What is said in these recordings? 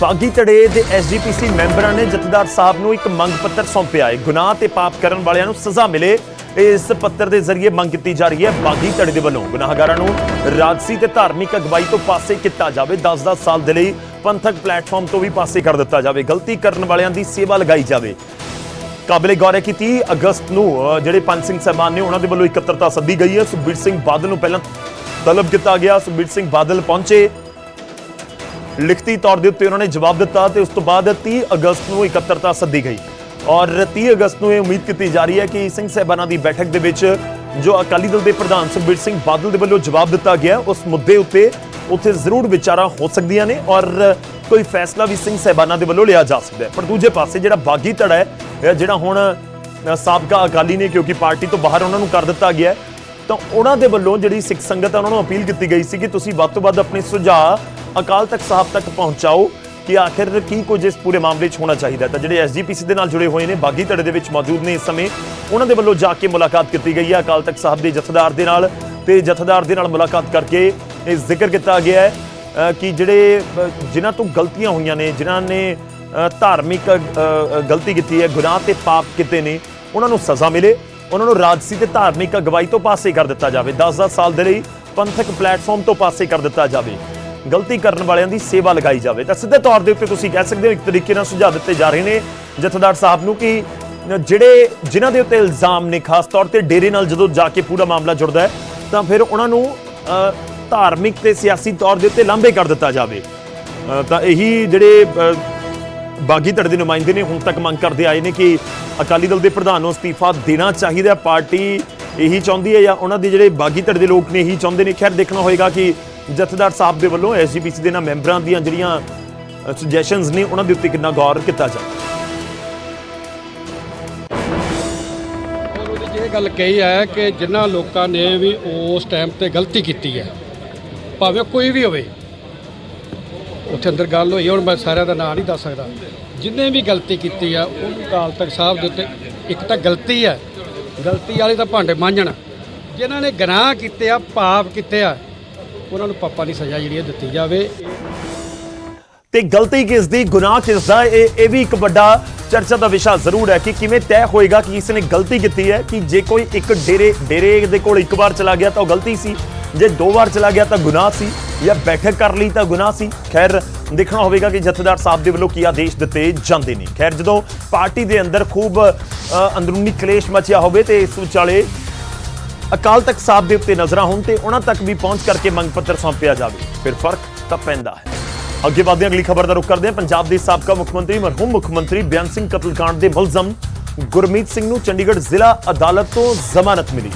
ਬਾਗੀ ਧੜੇ ਦੇ ਐਸਜੀਪੀਸੀ ਮੈਂਬਰਾਂ ਨੇ ਜਥੇਦਾਰ ਸਾਹਿਬ ਨੂੰ ਇੱਕ ਮੰਗ ਪੱਤਰ ਸੌਂਪਿਆ ਹੈ। ਗੁਨਾਹ ਤੇ ਪਾਪ ਕਰਨ ਵਾਲਿਆਂ ਨੂੰ ਸਜ਼ਾ ਮਿਲੇ। ਇਸ ਪੱਤਰ ਦੇ ਜ਼ਰੀਏ ਮੰਗ ਕੀਤੀ ਜਾ ਰਹੀ ਹੈ ਬਾਗੀ ਧੜੇ ਦੇ ਵੱਲੋਂ। ਗੁਨਾਹਗਾਰਾਂ ਨੂੰ ਰਾਜਸੀ ਤੇ ਧਾਰਮਿਕ ਅਗਵਾਈ ਤੋਂ ਪਾਸੇ ਕੀਤਾ ਜਾਵੇ। 10-10 ਸਾਲ ਦੇ ਲਈ ਪੰਥਕ ਪਲੇਟਫਾਰਮ ਤੋਂ ਵੀ ਪਾਸੇ ਕਰ ਦਿੱਤਾ ਜਾਵੇ। ਗਲਤੀ ਕਰਨ ਵਾਲਿਆਂ ਦੀ ਸੇਵਾ ਲਗਾਈ ਜਾਵੇ। ਕਾਬਲੇ ਗੌਰ ਹੈ ਕਿ 30 ਅਗਸਤ ਨੂੰ ਜਿਹੜੇ ਪੰਜ ਸਿੰਘ ਸਾਹਿਬਾਨ ਨੇ, ਉਹਨਾਂ ਦੇ ਵੱਲੋਂ ਇਕੱਤਰਤਾ ਸੱਦੀ ਗਈ ਹੈ। ਸੁਖਬੀਰ ਸਿੰਘ ਬਾਦਲ ਨੂੰ ਪਹਿਲਾਂ ਤਲਬ ਕੀਤਾ ਗਿਆ। ਸੁਖਬੀਰ ਸਿੰਘ ਬਾਦਲ ਪਹੁੰਚੇ। ਲਿਖਤੀ ਤੌਰ ਦੇ ਉੱਤੇ ਉਹਨਾਂ ਨੇ ਜਵਾਬ ਦਿੱਤਾ ਤੇ ਉਸ ਤੋਂ ਬਾਅਦ 30 ਅਗਸਤ ਨੂੰ ਇਕੱਤਰਤਾ ਸੱਦੀ ਗਈ। ਔਰ 30 ਅਗਸਤ ਨੂੰ ਇਹ ਉਮੀਦ ਕੀਤੀ ਜਾ ਰਹੀ ਹੈ ਕਿ ਸਿੰਘ ਸਾਹਿਬਾਨਾਂ ਦੀ ਬੈਠਕ ਦੇ ਵਿੱਚ ਜੋ ਅਕਾਲੀ ਦਲ ਦੇ ਪ੍ਰਧਾਨ ਸੁਖਬੀਰ ਸਿੰਘ ਬਾਦਲ ਦੇ ਵੱਲੋਂ ਜਵਾਬ ਦਿੱਤਾ ਗਿਆ, ਉਸ ਮੁੱਦੇ ਉੱਤੇ ਉੱਥੇ ਜ਼ਰੂਰ ਵਿਚਾਰਾਂ ਹੋ ਸਕਦੀਆਂ ਨੇ ਔਰ ਕੋਈ ਫੈਸਲਾ ਵੀ ਸਿੰਘ ਸਾਹਿਬਾਨਾਂ ਦੇ ਵੱਲੋਂ ਲਿਆ ਜਾ ਸਕਦਾ ਹੈ। ਪਰ ਦੂਜੇ ਪਾਸੇ ਜਿਹੜਾ ਬਾਗੀ ਧੜਾ ਹੈ ਜਿਹੜਾ ਹੁਣ ਸਾਬਕਾ ਅਕਾਲੀ ਨੇ ਕਿਉਂਕਿ ਪਾਰਟੀ ਤੋਂ ਬਾਹਰ ਉਹਨਾਂ ਨੂੰ ਕਰ ਦਿੱਤਾ ਗਿਆ ਤਾਂ ਉਹਨਾਂ ਦੇ ਵੱਲੋਂ ਜਿਹੜੀ ਸਿੱਖ ਸੰਗਤ ਹੈ, ਉਹਨਾਂ ਨੂੰ ਅਪੀਲ ਕੀਤੀ ਗਈ ਸੀ ਕਿ ਤੁਸੀਂ ਵੱਧ ਤੋਂ ਵੱਧ ਆਪਣੇ ਸੁਝਾਅ ਅਕਾਲ ਤਖਤ ਸਾਹਿਬ ਤੱਕ ਪਹੁੰਚਾਓ ਕਿ ਆਖਿਰ ਕੀ ਕੁਝ ਇਸ ਪੂਰੇ ਮਾਮਲੇ 'ਚ ਹੋਣਾ ਚਾਹੀਦਾ ਤਾਂ ਜਿਹੜੇ ਐਸਜੀਪੀਸੀ ਦੇ ਨਾਲ ਜੁੜੇ ਹੋਏ ਨੇ, ਬਾਗੀ ਧੜੇ ਦੇ ਵਿੱਚ ਮੌਜੂਦ ਨੇ ਇਸ ਸਮੇਂ, ਉਹਨਾਂ ਦੇ ਵੱਲੋਂ ਜਾ ਕੇ ਮੁਲਾਕਾਤ ਕੀਤੀ ਗਈ ਹੈ ਅਕਾਲ ਤਖਤ ਸਾਹਿਬ ਦੇ ਜਥੇਦਾਰ ਦੇ ਨਾਲ ਤੇ ਜਥੇਦਾਰ ਦੇ ਨਾਲ ਮੁਲਾਕਾਤ ਕਰਕੇ ਇਹ ਜ਼ਿਕਰ ਕੀਤਾ ਗਿਆ ਹੈ ਕਿ ਜਿਹੜੇ ਜਿਨ੍ਹਾਂ ਤੋਂ ਗਲਤੀਆਂ ਹੋਈਆਂ ਨੇ, ਜਿਨ੍ਹਾਂ ਨੇ ਧਾਰਮਿਕ ਗਲਤੀ ਕੀਤੀ ਹੈ, ਗੁਨਾਹ ਤੇ ਪਾਪ ਕੀਤੇ ਨੇ, ਉਹਨਾਂ ਨੂੰ ਸਜ਼ਾ ਮਿਲੇ, ਉਹਨਾਂ ਨੂੰ ਰਾਜਸੀ ਤੇ ਧਾਰਮਿਕ ਅਗਵਾਈ ਤੋਂ ਪਾਸੇ ਕਰ ਦਿੱਤਾ ਜਾਵੇ 10-10 ਸਾਲ ਦੇ ਲਈ ਪੰਥਕ ਪਲੇਟਫਾਰਮ ਤੋਂ ਪਾਸੇ ਕਰ ਦਿੱਤਾ ਜਾਵੇ। ਗਲਤੀ ਕਰਨ ਵਾਲਿਆਂ ਦੀ ਸੇਵਾ ਲਗਾਈ ਜਾਵੇ। ਤਾਂ ਸਿੱਧੇ ਤੌਰ ਦੇ ਉੱਤੇ ਤੁਸੀਂ ਕਹਿ ਸਕਦੇ ਹੋ, ਇੱਕ ਤਰੀਕੇ ਨਾਲ ਸੁਝਾਅ ਦਿੱਤੇ ਜਾ ਰਹੇ ਨੇ ਜਥੇਦਾਰ ਸਾਹਿਬ ਨੂੰ ਕਿ ਜਿਹੜੇ ਜਿਨ੍ਹਾਂ ਦੇ ਉੱਤੇ ਇਲਜ਼ਾਮ ਨੇ, ਖਾਸ ਤੌਰ ਤੇ ਡੇਰੇ ਨਾਲ ਜਦੋਂ ਜਾ ਕੇ ਪੂਰਾ ਮਾਮਲਾ ਜੁੜਦਾ ਹੈ, ਤਾਂ ਫਿਰ ਉਹਨਾਂ ਨੂੰ ਧਾਰਮਿਕ ਤੇ ਸਿਆਸੀ ਤੌਰ ਦੇ ਉੱਤੇ ਲਾਂਭੇ ਕਰ ਦਿੱਤਾ ਜਾਵੇ। ਤਾਂ ਇਹੀ ਜਿਹੜੇ ਬਾਗੀ ਧੜੇ ਦੇ ਨੁਮਾਇੰਦੇ ਨੇ ਹੁਣ ਤੱਕ ਮੰਗ ਕਰਦੇ ਆਏ ਨੇ ਕਿ ਅਕਾਲੀ ਦਲ ਦੇ ਪ੍ਰਧਾਨ ਨੂੰ ਅਸਤੀਫਾ ਦੇਣਾ ਚਾਹੀਦਾ ਪਾਰਟੀ ਇਹੀ ਚਾਹੁੰਦੀ ਹੈ ਜਾਂ ਉਹਨਾਂ ਦੇ ਜਿਹੜੇ ਬਾਗੀ ਧੜੇ ਦੇ ਲੋਕ ਨੇ ਇਹੀ ਚਾਹੁੰਦੇ ਨੇ? ਖੈਰ, ਦੇਖਣਾ ਹੋਏਗਾ ਕਿ ਜਥੇਦਾਰ ਸਾਹਿਬ ਦੇ ਵੱਲੋਂ ਐਸਜੀਪੀਸੀ ਦੇ ਨਾਲ ਮੈਂਬਰਾਂ ਦੀਆਂ ਜਿਹੜੀਆਂ ਸੁਜੈਸ਼ਨਸ ਨੇ, ਉਹਨਾਂ ਦੇ ਉੱਤੇ ਕਿੰਨਾ ਗੌਰ ਕੀਤਾ ਜਾਵੇ ਔਰ ਇਹ ਗੱਲ ਕਹੀ ਹੈ ਕਿ ਜਿਨ੍ਹਾਂ ਲੋਕਾਂ ਨੇ ਵੀ ਉਸ ਟਾਈਮ ਤੇ ਗਲਤੀ ਕੀਤੀ ਹੈ, ਭਾਵੇਂ ਕੋਈ ਵੀ ਹੋਵੇ, ਉੱਥੇ ਅੰਦਰ ਗੱਲ ਹੋਈ, ਹੁਣ ਮੈਂ ਸਾਰਿਆਂ ਦਾ ਨਾਂ ਨਹੀਂ ਦੱਸ ਸਕਦਾ, ਜਿੰਨੇ ਵੀ ਗਲਤੀ ਕੀਤੀ ਆ ਉਹਨੂੰ ਅਕਾਲ ਤਖਤ ਸਾਹਿਬ ਦੇ ਉੱਤੇ ਇੱਕ ਤਾਂ ਗਲਤੀ ਹੈ, ਗਲਤੀ ਵਾਲੇ ਤਾਂ ਭਾਂਡੇ ਮਾਂਜਣ, ਜਿਨ੍ਹਾਂ ਨੇ ਗੁਨਾਹ ਕੀਤੇ ਆ, ਪਾਪ ਕੀਤੇ ਆ ਉਹਨਾਂ ਨੂੰ ਪਾਪਾਂ ਦੀ ਸਜ਼ਾ ਜਿਹੜੀ ਹੈ ਦਿੱਤੀ ਜਾਵੇ। ਤੇ ਗਲਤੀ ਕਿਸ ਦੀ? ਗੁਨਾਹ ਕਿਸ ਦਾ? ਇਹ ਇਹ ਵੀ ਇੱਕ ਵੱਡਾ ਚਰਚਾ ਦਾ ਵਿਸ਼ਾ ਜ਼ਰੂਰ ਹੈ ਕਿ ਕਿਵੇਂ ਤੈਅ ਹੋਏਗਾ ਕਿ ਇਸ ਨੇ ਗਲਤੀ ਕੀਤੀ ਹੈ ਕਿ ਜੇ ਕੋਈ ਇੱਕ ਡੇਰੇ ਡੇਰੇ ਦੇ ਕੋਲ ਇੱਕ ਵਾਰ ਚਲਾ ਗਿਆ ਤਾਂ ਉਹ ਗਲਤੀ ਸੀ। ਜੇ ਦੋ ਵਾਰ ਚਲਾ ਗਿਆ ਤਾਂ ਗੁਨਾਹ ਸੀ ਜਾਂ ਬੈਠਕ ਕਰ ਲਈ ਤਾਂ ਗੁਨਾਹ ਸੀ। ਖੈਰ, ਦੇਖਣਾ ਹੋਵੇਗਾ ਕਿ ਜਥੇਦਾਰ ਸਾਹਿਬ ਦੇ ਵੱਲੋਂ ਕੀ ਆਦੇਸ਼ ਦਿੱਤੇ ਜਾਂਦੇ ਨੇ। ਖੈਰ, ਜਦੋਂ ਪਾਰਟੀ ਦੇ ਅੰਦਰ ਖੂਬ ਅੰਦਰੂਨੀ ਕਲੇਸ਼ ਮਚਿਆ ਹੋਵੇ ਤੇ ਇਸ ਵਿਚਾਲੇ ਅਕਾਲ ਤਖਤ ਸਾਹਿਬ ਦੇ ਉੱਤੇ ਨਜ਼ਰਾਂ ਹੋਣ ਤੇ ਉਹਨਾਂ ਤੱਕ ਵੀ ਪਹੁੰਚ ਕਰਕੇ ਮੰਗ ਪੱਤਰ ਸੌਂਪਿਆ ਜਾਵੇ। ਫਿਰ ਫ਼ਰਕ ਤਾਂ ਪੈਂਦਾ ਹੈ। ਅੱਗੇ ਵਧਦੇ ਅਗਲੀ ਖਬਰ ਦਾ ਰੁਖ ਕਰਦੇ ਹਾਂ। ਪੰਜਾਬ ਦੇ ਸਾਬਕਾ ਮੁੱਖ ਮੰਤਰੀ, ਮਰਹੂਮ ਮੁੱਖ ਮੰਤਰੀ ਬਿਆਨ ਸਿੰਘ ਕਤਲकांड ਦੇ ਮੁਲਜ਼ਮ ਗੁਰਮੀਤ ਸਿੰਘ ਨੂੰ ਚੰਡੀਗੜ੍ਹ ਜ਼ਿਲ੍ਹਾ ਅਦਾਲਤ ਤੋਂ ਜ਼ਮਾਨਤ ਮਿਲੀ।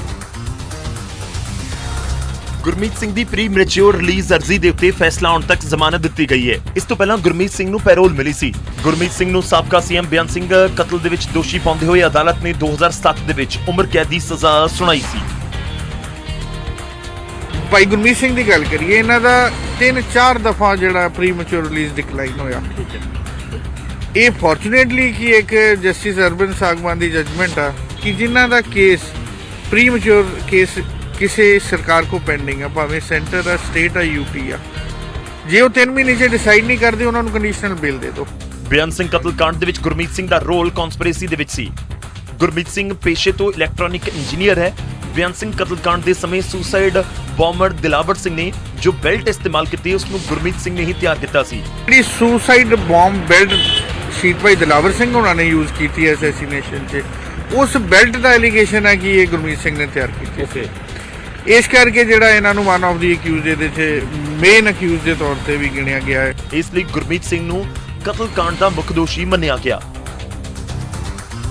ਗੁਰਮੀਤ ਸਿੰਘ ਦੀ ਪ੍ਰੀ ਮੈਚੁਰ ਰਿਲੀਜ਼ ਅਰਜ਼ੀ ਦੇ ਉੱਤੇ ਫੈਸਲਾ ਆਉਣ ਤੱਕ ਜ਼ਮਾਨਤ ਦਿੱਤੀ ਗਈ ਹੈ। ਇਸ ਤੋਂ ਪਹਿਲਾਂ ਗੁਰਮੀਤ ਸਿੰਘ ਨੂੰ ਪੈਰੋਲ ਮਿਲੀ ਸੀ। ਗੁਰਮੀਤ ਸਿੰਘ ਨੂੰ ਸਾਬਕਾ ਸੀਐਮ ਬਿਆਨ ਸਿੰਘ ਕਤਲ ਦੇ ਵਿੱਚ ਦੋਸ਼ੀ ਪਾਉਂਦੇ ਹੋਏ ਅਦਾਲਤ ਨੇ 2007 ਦੇ ਵਿੱਚ ਉਮਰ ਕੈਦ ਦੀ ਸਜ਼ਾ ਸੁਣਾਈ ਸੀ। ਭਾਈ ਗੁਰਮੀਤ ਸਿੰਘ ਦੀ ਗੱਲ ਕਰੀਏ, ਇਹਨਾਂ ਦਾ ਤਿੰਨ ਚਾਰ ਦਫਾ ਜਿਹੜਾ ਪ੍ਰੀਮੈਚੁਰ ਰਿਲੀਜ਼ ਡਿਕਲਾਈਨ ਹੋਇਆ। ਇਹ ਫੋਰਚੂਨੇਟਲੀ ਕਿ ਇੱਕ ਜਸਟਿਸ ਅਰਬਨ ਸਾਗਵਾਨ ਦੀ ਜਜਮੈਂਟ ਆ ਕਿ ਜਿਨ੍ਹਾਂ ਦਾ ਕੇਸ ਪ੍ਰੀਮੈਚੁਰ ਕੇਸ ਕਿਸੇ ਸਰਕਾਰ ਕੋ ਪੈਂਡਿੰਗ ਆ, ਭਾਵੇਂ ਸੈਂਟਰ ਆ ਸਟੇਟ ਆ ਯੂਪੀ ਆ। ਜੇ ਉਹ 3 ਮਹੀਨੇ 'ਚ ਡਿਸਾਈਡ ਨਹੀਂ ਕਰਦੇ, ਉਹਨਾਂ ਨੂੰ ਕੰਡੀਸ਼ਨਲ ਬੇਲ ਦੇ ਦਿਓ। ਬਿਆਨ ਸਿੰਘ ਕਤਲकांड ਦੇ ਵਿੱਚ ਗੁਰਮੀਤ ਸਿੰਘ ਦਾ ਰੋਲ ਕਨਸਪੀਰੇਸੀ ਦੇ ਵਿੱਚ ਸੀ। ਗੁਰਮੀਤ ਸਿੰਘ ਪੇਸ਼ੇ ਤੋਂ ਇਲੈਕਟ੍ਰੋਨਿਕ ਇੰਜੀਨੀਅਰ ਹੈ। ਬਿਆਨ ਸਿੰਘ ਕਤਲकांड ਦੇ ਸਮੇਂ ਸੁਸਾਈਡ ਬੰਬਰ ਦਿਲਾਵਰ ਸਿੰਘ ਨੇ ਜੋ ਬੈਲਟ ਇਸਤੇਮਾਲ ਕੀਤੀ ਉਸ ਨੂੰ ਗੁਰਮੀਤ ਸਿੰਘ ਨੇ ਹੀ ਤਿਆਰ ਕੀਤਾ ਸੀ। ਜਿਹੜੀ ਸੁਸਾਈਡ ਬੰਬ ਬੈਲਟ ਸ਼ੀਟ ਭਾਈ ਦਿਲਾਵਰ ਸਿੰਘ ਉਹਨਾਂ ਨੇ ਯੂਜ਼ ਕੀਤੀ ਹੈ ਅਸੈਸੀਨੇਸ਼ਨ 'ਚ ਉਸ ਬੈਲਟ ਦਾ ਐਲੀਗੇਸ਼ਨ ਹੈ ਕਿ ਇਹ ਗੁਰਮੀਤ ਸਿੰਘ ਨੇ ਤਿਆਰ ਕੀਤੀ ਓਕੇ ਇਸ ਕਰਕੇ ਜਿਹੜਾ ਇਹਨਾਂ ਨੂੰ ਵਨ ਆਫ ਦੀ ਅਕਿਊਜ਼ ਇਹਦੇ 'ਚ ਮੇਨ ਅਕਿਊਜ਼ ਦੇ ਤੌਰ ਤੇ ਵੀ ਗਿਣਿਆ ਗਿਆ ਹੈ। ਇਸ ਲਈ ਗੁਰਮੀਤ ਸਿੰਘ ਨੂੰ ਕਤਲकांड ਦਾ ਮੁੱਖ ਦੋਸ਼ੀ ਮੰਨਿਆ ਗਿਆ।